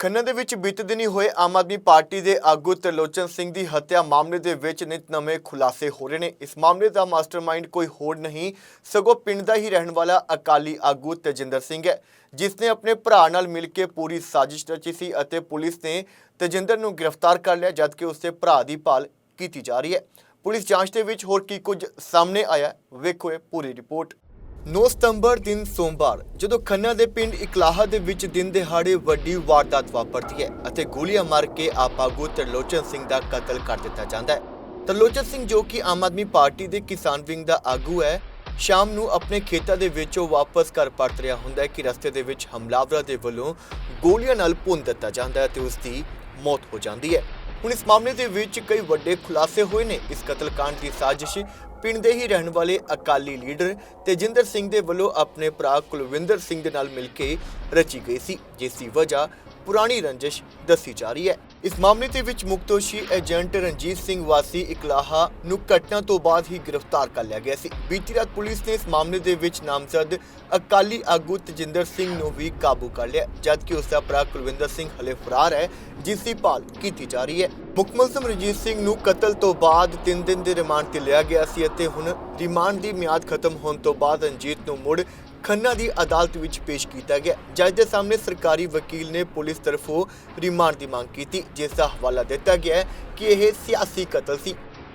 ਖੰਨਾ ਦੇ ਵਿੱਚ ਬੀਤੇ ਦਿਨੀ ਹੋਏ ਆਮ ਆਦਮੀ ਪਾਰਟੀ ਦੇ ਆਗੂ ਤਰਲੋਚਨ ਸਿੰਘ ਦੀ ਹੱਤਿਆ ਮਾਮਲੇ ਦੇ ਵਿੱਚ ਨਿਤ ਨਵੇਂ ਖੁਲਾਸੇ ਹੋ ਰਹੇ ਨੇ। ਇਸ ਮਾਮਲੇ ਦਾ ਮਾਸਟਰਮਾਈਂਡ ਕੋਈ ਹੋਰ ਨਹੀਂ, ਸਗੋਂ ਪਿੰਡ ਦਾ ਹੀ ਰਹਿਣ ਵਾਲਾ ਅਕਾਲੀ ਆਗੂ ਤੇਜਿੰਦਰ ਸਿੰਘ ਹੈ, ਜਿਸ ਨੇ ਆਪਣੇ ਭਰਾ ਨਾਲ ਮਿਲ ਕੇ ਪੂਰੀ ਸਾਜ਼ਿਸ਼ ਰਚੀ ਸੀ ਅਤੇ ਪੁਲਿਸ ਨੇ ਤੇਜਿੰਦਰ ਨੂੰ ਗ੍ਰਿਫਤਾਰ ਕਰ ਲਿਆ, ਜਦਕਿ ਉਸਦੇ ਭਰਾ ਦੀ ਭਾਲ ਕੀਤੀ ਜਾ ਰਹੀ ਹੈ। ਪੁਲਿਸ ਜਾਂਚ ਦੇ ਵਿੱਚ ਹੋਰ ਕੀ ਕੁਝ ਸਾਹਮਣੇ ਆਇਆ, ਵੇਖੋ ਇਹ ਪੂਰੀ ਰਿਪੋਰਟ। 9 ਸਤੰਬਰ ਦਿਨ ਸੋਮਵਾਰ, ਜਦੋਂ ਖੰਨਾ ਦੇ ਪਿੰਡ ਇਕਲਾਹਾ ਦੇ ਵਿੱਚ ਦਿਨ ਦਿਹਾੜੇ ਵੱਡੀ ਵਾਰਦਾਤ ਵਾਪਰਦੀ ਹੈ ਅਤੇ ਗੋਲੀਆਂ ਮਾਰ ਕੇ ਆਪਾਗੂ ਤਰਲੋਚਨ ਸਿੰਘ ਦਾ ਕਤਲ ਕਰ ਦਿੱਤਾ ਜਾਂਦਾ ਹੈ। ਤਰਲੋਚਨ ਸਿੰਘ ਜੋ ਕਿ ਆਮ ਆਦਮੀ ਪਾਰਟੀ ਦੇ ਕਿਸਾਨ ਵਿੰਗ ਦਾ ਆਗੂ ਹੈ, ਸ਼ਾਮ ਨੂੰ ਆਪਣੇ ਖੇਤਾਂ ਦੇ ਵਿੱਚੋਂ ਵਾਪਸ ਘਰ ਪਰਤ ਰਿਹਾ ਹੁੰਦਾ ਹੈ ਕਿ ਰਸਤੇ ਦੇ ਵਿੱਚ ਹਮਲਾਵਰਾਂ ਦੇ ਵੱਲੋਂ ਗੋਲੀਆਂ ਨਾਲ ਭੁੰਨ ਦਿੱਤਾ ਜਾਂਦਾ ਹੈ ਤੇ ਉਸ ਦੀ ਮੌਤ ਹੋ ਜਾਂਦੀ ਹੈ। ਹੁਣ ਇਸ ਮਾਮਲੇ ਦੇ ਵਿੱਚ ਕਈ ਵੱਡੇ ਖੁਲਾਸੇ ਹੋਏ ਨੇ। ਇਸ ਕਤਲकांड ਦੀ ਸਾਜ਼ਿਸ਼ ਪਿੰਡ ਦੇ ਹੀ ਰਹਿਣ ਵਾਲੇ ਅਕਾਲੀ ਲੀਡਰ ਤੇਜਿੰਦਰ ਸਿੰਘ ਦੇ ਵੱਲੋਂ ਆਪਣੇ ਭਰਾ ਕੁਲਵਿੰਦਰ ਸਿੰਘ ਦੇ ਨਾਲ ਮਿਲ ਕੇ ਰਚੀ ਗਈ ਸੀ, ਜਿਸ ਦੀ ਵਜ੍ਹਾ ਪੁਰਾਣੀ ਰੰਜਿਸ਼ ਦੱਸੀ ਜਾ ਰਹੀ ਹੈ। ਇਸ ਮਾਮਲੇ ਦੇ ਵਿੱਚ ਮੁਕਤੋਸ਼ੀ ਏਜੰਟ ਰਣਜੀਤ ਸਿੰਘ ਵਾਸੀ ਇਕਲਾਹਾ ਨੂੰ ਘਟਨਾ ਤੋਂ ਬਾਅਦ ਹੀ ਗ੍ਰਿਫਤਾਰ ਕਰ ਲਿਆ ਗਿਆ ਸੀ। ਬੀਤੀ ਰਾਤ ਪੁਲਿਸ ਨੇ ਇਸ ਮਾਮਲੇ ਦੇ ਵਿੱਚ ਨਾਮਜ਼ਦ ਅਕਾਲੀ ਆਗੂ ਤੇਜਿੰਦਰ ਸਿੰਘ ਨੂੰ ਵੀ ਕਾਬੂ ਕਰ ਲਿਆ, ਜਦਕਿ ਉਸ ਦਾ ਭਰਾ ਕੁਲਵਿੰਦਰ ਸਿੰਘ ਹਲੇ ਫਰਾਰ ਹੈ, ਜਿਸ ਦੀ ਭਾਲ ਕੀਤੀ ਜਾ ਰਹੀ ਹੈ। ਮੁੱਖ ਮੁਲਜ਼ਮ ਰਣਜੀਤ ਸਿੰਘ ਨੂੰ ਕਤਲ ਤੋਂ ਬਾਅਦ 3 ਦਿਨ ਦੇ ਰਿਮਾਂਡ ਤੇ ਲਿਆ ਗਿਆ ਸੀ ਅਤੇ ਹੁਣ ਰਿਮਾਂਡ ਦੀ ਮਿਆਦ ਖਤਮ ਹੋਣ ਤੋਂ ਬਾਅਦ ਰਣਜੀਤ ਨੂੰ ਮੁੜ ਖੰਨਾ ਦੀ ਅਦਾਲਤ ਵਿੱਚ ਪੇਸ਼ ਕੀਤਾ ਗਿਆ। ਜੱਜ ਦੇ ਸਾਹਮਣੇ ਸਰਕਾਰੀ ਵਕੀਲ ਨੇ ਪੁਲਿਸ ਤਰਫੋਂ ਰਿਮਾਂਡ ਦੀ ਮੰਗ ਕੀਤੀ, ਜਿਸ ਦਾ ਹਵਾਲਾ ਦਿੱਤਾ ਗਿਆ ਕਿ ਇਹ ਸਿਆਸੀ ਕਤਲ ਸੀ।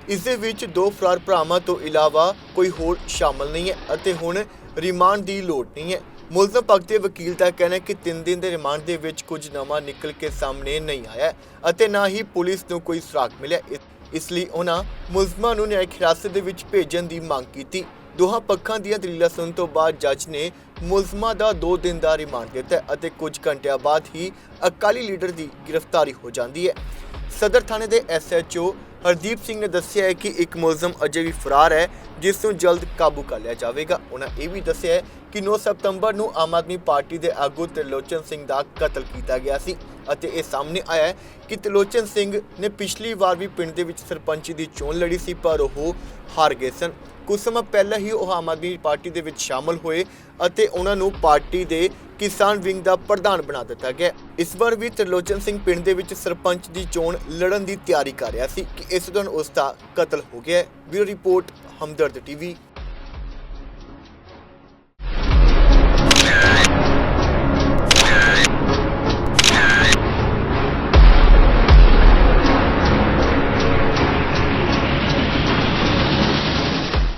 ਇਸ ਦੇ ਵਿੱਚ ਦੋ ਫਰਾਰ ਭਰਾਵਾਂ ਤੋਂ ਇਲਾਵਾ ਕੋਈ ਹੋਰ ਸ਼ਾਮਲ ਨਹੀਂ ਹੈ ਅਤੇ ਹੁਣ ਰਿਮਾਂਡ ਦੀ ਲੋੜ ਨਹੀਂ ਹੈ। ਮੁਲਜ਼ਮ ਪੱਖ ਦੇ ਵਕੀਲ ਦਾ ਕਹਿਣਾ ਹੈ ਕਿ 3 ਦਿਨ ਦੇ ਰਿਮਾਂਡ ਦੇ ਵਿੱਚ ਕੁਝ ਨਵਾਂ ਨਿਕਲ ਕੇ ਸਾਹਮਣੇ ਨਹੀਂ ਆਇਆ ਅਤੇ ਨਾ ਹੀ ਪੁਲਿਸ ਨੂੰ ਕੋਈ ਸੁਰਾਗ ਮਿਲਿਆ। ਇਸ ਲਈ ਉਹਨਾਂ ਮੁਲਜ਼ਮਾਂ ਨੂੰ ਨਿਆਇਕ ਹਿਰਾਸਤ ਦੇ ਵਿੱਚ ਭੇਜਣ ਦੀ ਮੰਗ ਕੀਤੀ। ਦੋਹਾਂ ਪੱਖਾਂ ਦੀਆਂ ਦਲੀਲਾਂ ਸੁਣਨ ਤੋਂ ਬਾਅਦ ਜੱਜ ਨੇ ਮੁਲਜ਼ਮਾਂ ਦਾ 2 ਦਿਨ ਦਾ ਰਿਮਾਂਡ ਦਿੱਤਾ ਅਤੇ ਕੁਝ ਘੰਟਿਆਂ ਬਾਅਦ ਹੀ ਅਕਾਲੀ ਲੀਡਰ ਦੀ ਗ੍ਰਿਫਤਾਰੀ ਹੋ ਜਾਂਦੀ ਹੈ। ਸਦਰ ਥਾਣੇ ਦੇ ਐਸਐਚਓ ਹਰਦੀਪ ਸਿੰਘ ਨੇ ਦੱਸਿਆ ਹੈ ਕਿ ਇੱਕ ਮੁਲਜ਼ਮ ਅਜੇ ਵੀ ਫਰਾਰ ਹੈ, ਜਿਸ ਨੂੰ ਜਲਦ ਕਾਬੂ ਕਰ ਲਿਆ ਜਾਵੇਗਾ। ਉਹਨਾਂ ਇਹ ਵੀ ਦੱਸਿਆ ਹੈ ਕਿ 9 ਸਤੰਬਰ ਨੂੰ ਆਮ ਆਦਮੀ ਪਾਰਟੀ ਦੇ ਆਗੂ ਤ੍ਰਿਲੋਚਨ ਸਿੰਘ ਦਾ ਕਤਲ ਕੀਤਾ ਗਿਆ ਸੀ ਅਤੇ ਇਹ ਸਾਹਮਣੇ ਆਇਆ ਹੈ ਕਿ ਤ੍ਰਿਲੋਚਨ ਸਿੰਘ ਨੇ ਪਿਛਲੀ ਵਾਰ ਵੀ ਪਿੰਡ ਦੇ ਵਿੱਚ ਸਰਪੰਚੀ ਦੀ ਚੋਣ ਲੜੀ ਸੀ, ਪਰ ਉਹ ਹਾਰ ਗਏ ਸਨ। ਕੁਝ ਸਮਾਂ ਪਹਿਲਾਂ ਹੀ ਉਹ ਆਮ ਆਦਮੀ ਪਾਰਟੀ ਦੇ ਵਿੱਚ ਸ਼ਾਮਲ ਹੋਏ ਅਤੇ ਉਹਨਾਂ ਨੂੰ ਪਾਰਟੀ ਦੇ ਕਿਸਾਨ ਵਿੰਗ ਦਾ ਪ੍ਰਧਾਨ ਬਣਾ ਦਿੱਤਾ ਗਿਆ। ਇਸ ਵਾਰ ਵੀ ਤਰਲੋਚਨ ਸਿੰਘ ਪਿੰਡ ਦੇ ਵਿੱਚ ਸਰਪੰਚ ਦੀ ਚੋਣ ਲੜਨ ਦੀ ਤਿਆਰੀ ਕਰ ਰਿਹਾ ਸੀ ਕਿ ਇਸ ਦੌਰਾਨ ਉਸ ਦਾ ਕਤਲ ਹੋ ਗਿਆ ਬਿਊਰੋ ਰਿਪੋਰਟ, ਹਮਦਰਦ ਟੀਵੀ।